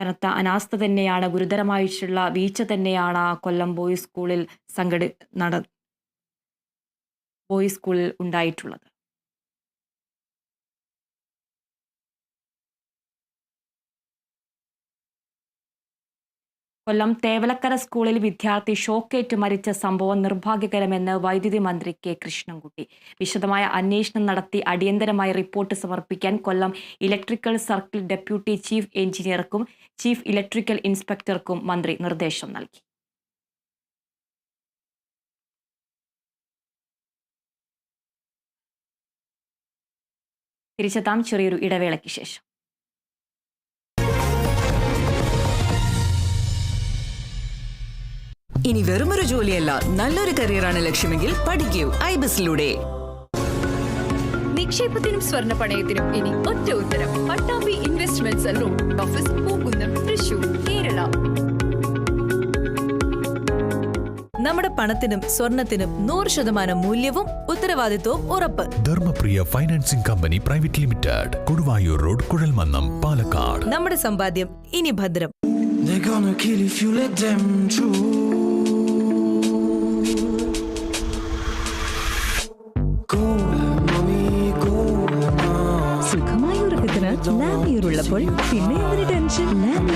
കനത്ത അനാസ്ഥ തന്നെയാണ് ഗുരുതരമായിട്ടുള്ള വീഴ്ച തന്നെയാണ് ആ കൊല്ലം ബോയ്സ് സ്കൂളിൽ സംഘടി നട ബോയ്സ് സ്കൂളിൽ ഉണ്ടായിട്ടുള്ളത്. കൊല്ലം തേവലക്കര സ്കൂളിൽ വിദ്യാർത്ഥി ഷോക്കേറ്റ് മരിച്ച സംഭവം നിർഭാഗ്യകരമെന്ന് വൈദ്യുതി മന്ത്രി കെ കൃഷ്ണൻകുട്ടി. വിശദമായ അന്വേഷണം നടത്തി അടിയന്തരമായി റിപ്പോർട്ട് സമർപ്പിക്കാൻ Kollam electrical circle deputy chief എഞ്ചിനീയർക്കും chief electrical ഇൻസ്പെക്ടർക്കും മന്ത്രി നിർദ്ദേശം നൽകി. തിരിച്ചെത്താം ചെറിയൊരു ഇടവേളയ്ക്ക് ശേഷം. ഇനി വെറുമൊരു ജോലിയല്ല നല്ലൊരു കരിയറാണ് ലക്ഷ്യമെങ്കിൽ പഠിക്കൂ. ഐബിസിലൂടെ നിക്ഷേപത്തിനും സ്വർണ പണയത്തിനും ഇനി ഒറ്റ ഉത്തരം. Pattambi investment office Pookkunnam Thrissur Kerala. നമ്മുടെ പണത്തിനും സ്വർണത്തിനും നൂറ് ശതമാനം മൂല്യവും ഉത്തരവാദിത്വവും ഉറപ്പ്. Dharmapriya financing company private limited Koduvayur road Kuzhalmannam Palakkad. നമ്മുടെ സമ്പാദ്യം ഇനി ഭദ്രം. They're gonna kill if you let them through. സുഖമായ ഉറക്കത്തിന് ലാമിയർ ഉള്ളപ്പോൾ പിന്നെ എന്തിന് ടെൻഷൻ ലാമിയർ